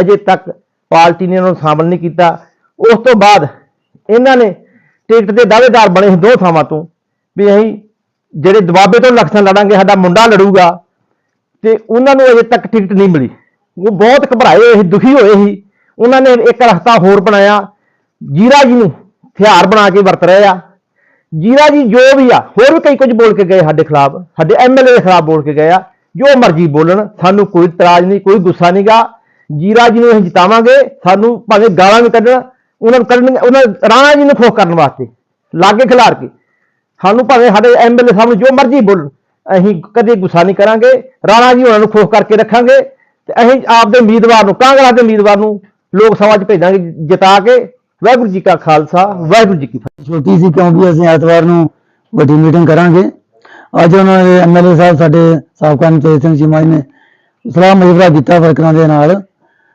ਅਜੇ ਤੱਕ ਪਾਰਟੀ ਨੇ ਉਹਨਾਂ ਨੂੰ ਸ਼ਾਮਲ ਨਹੀਂ ਕੀਤਾ। ਉਸ ਤੋਂ ਬਾਅਦ ਇਹਨਾਂ ਨੇ ਟਿਕਟ ਦੇ ਦਾਅਵੇਦਾਰ ਬਣੇ ਸੀ ਦੋ ਥਾਵਾਂ ਤੋਂ ਵੀ ਅਸੀਂ ਜਿਹੜੇ ਦਬਾਬੇ ਤੋਂ ਇਲੈਕਸ਼ਨ ਲੜਾਂਗੇ, ਸਾਡਾ ਮੁੰਡਾ ਲੜੂਗਾ ਤੇ ਉਹਨਾਂ ਨੂੰ ਅਜੇ ਤੱਕ ਟਿਕਟ ਨਹੀਂ ਮਿਲੀ। ਉਹ ਬਹੁਤ ਘਬਰਾਏ ਹੋਏ ਸੀ, ਦੁਖੀ ਹੋਏ ਸੀ। ਉਹਨਾਂ ਨੇ ਇੱਕ ਰਸਤਾ ਹੋਰ ਬਣਾਇਆ। ਜੀਰਾ ਜੀ ਨੂੰ ਹਥਿਆਰ ਬਣਾ ਕੇ ਵਰਤ ਰਹੇ ਆ। ਜੀਰਾ ਜੀ ਜੋ ਵੀ ਆ, ਹੋਰ ਵੀ ਕਈ ਕੁਝ ਬੋਲ ਕੇ ਗਏ ਸਾਡੇ ਖਿਲਾਫ, ਸਾਡੇ ਐਮਐਲਏ ਦੇ ਖਿਲਾਫ ਬੋਲ ਕੇ ਗਏ ਆ। ਜੋ ਮਰਜ਼ੀ ਬੋਲਣ, ਸਾਨੂੰ ਕੋਈ ਇਤਰਾਜ਼ ਨਹੀਂ, ਕੋਈ ਗੁੱਸਾ ਨਹੀਂਗਾ ਜੀਰਾ ਜੀ ਨੂੰ ਅਸੀਂ ਜਿਤਾਵਾਂਗੇ, ਸਾਨੂੰ ਭਾਵੇਂ ਗਾਲਾਂ ਵੀ ਕੱਢਣ, ਉਹਨਾਂ ਨੂੰ ਕੱਢਣ ਉਹਨਾਂ ਰਾਣਾ ਜੀ ਨੂੰ ਖੋਖ ਕਰਨ ਵਾਸਤੇ, ਲਾਗੇ ਖਿਲਾਰ ਕੇ। ਸਾਨੂੰ ਭਾਵੇਂ ਸਾਡੇ ਐਮਐਲਏ ਸਾਹਿਬ ਨੂੰ ਜੋ ਮਰਜ਼ੀ ਬੋਲਣ, ਅਸੀਂ ਕਦੇ ਗੁੱਸਾ ਨਹੀਂ ਕਰਾਂਗੇ, ਰਾਣਾ ਜੀ ਉਹਨਾਂ ਨੂੰ ਖੁਸ਼ ਕਰਕੇ ਰੱਖਾਂਗੇ ਤੇ ਅਸੀਂ ਆਪਦੇ ਉਮੀਦਵਾਰ ਨੂੰ, ਕਾਂਗਰਸ ਦੇ ਉਮੀਦਵਾਰ ਨੂੰ ਲੋਕ ਸਭਾ 'ਚ ਭੇਜਾਂਗੇ, ਜਿਤਾ ਕੇ। ਵਾਹਿਗੁਰੂ ਜੀ ਕਾ ਖਾਲਸਾ, ਵਾਹਿਗੁਰੂ ਜੀ ਕੀ ਫਤਿਹ। ਛੋਟੀ ਸੀ, ਕਿਉਂਕਿ ਅਸੀਂ ਐਤਵਾਰ ਨੂੰ ਵੱਡੀ ਮੀਟਿੰਗ ਕਰਾਂਗੇ। ਅੱਜ ਉਹਨਾਂ ਦੇ ਐਮਐਲਏ ਸਾਹਿਬ ਸਾਡੇ ਸਾਬਕਾ ਨਿਤੇਸ਼ ਸਿੰਘ ਚੀਮਾ ਜੀ ਨੇ ਸਲਾਹ ਮਸ਼ਵਰਾ ਕੀਤਾ ਵਰਕਰਾਂ ਦੇ ਨਾਲ।